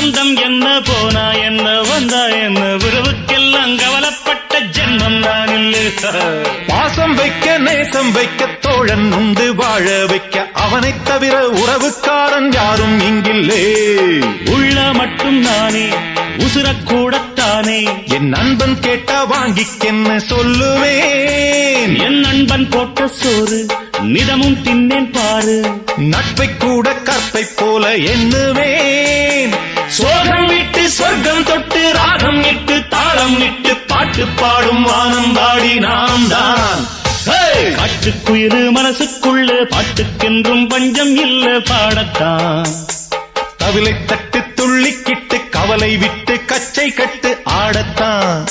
சொந்தம் என்ன போனா என்ன வந்தா என்ன? உறவுக்கெல்லாம் கவலைப்பட்ட ஜென்மம் நான் இல்லை. பாசம் வைக்க நேசம் வைக்க தோழன் உண்டு வாழ வைக்க அவனைத் தவிர உறவுக்காரன் யாரும் இங்கில்லே. உள்ள மட்டும் நானே உசுரக்கூடத்தானே என் நண்பன் கேட்டா வாங்கிக்கென்ன சொல்லுவேன்? என் நண்பன் போட்ட சோறு நிதமும் தின்னேன் பாரு. நட்பை கூட கற்பை போல எண்ணுவேன் தாளம் பாட்டு பாடும் வானம் பாடி நாம் தான். காட்டுக்குயிரு மனசுக்குள்ள பாட்டுக்கென்றும் பஞ்சம் இல்ல பாடத்தான். தவிலை தட்டு துள்ளிக்கிட்டு கவலை விட்டு கச்சை கட்டு ஆடத்தான்.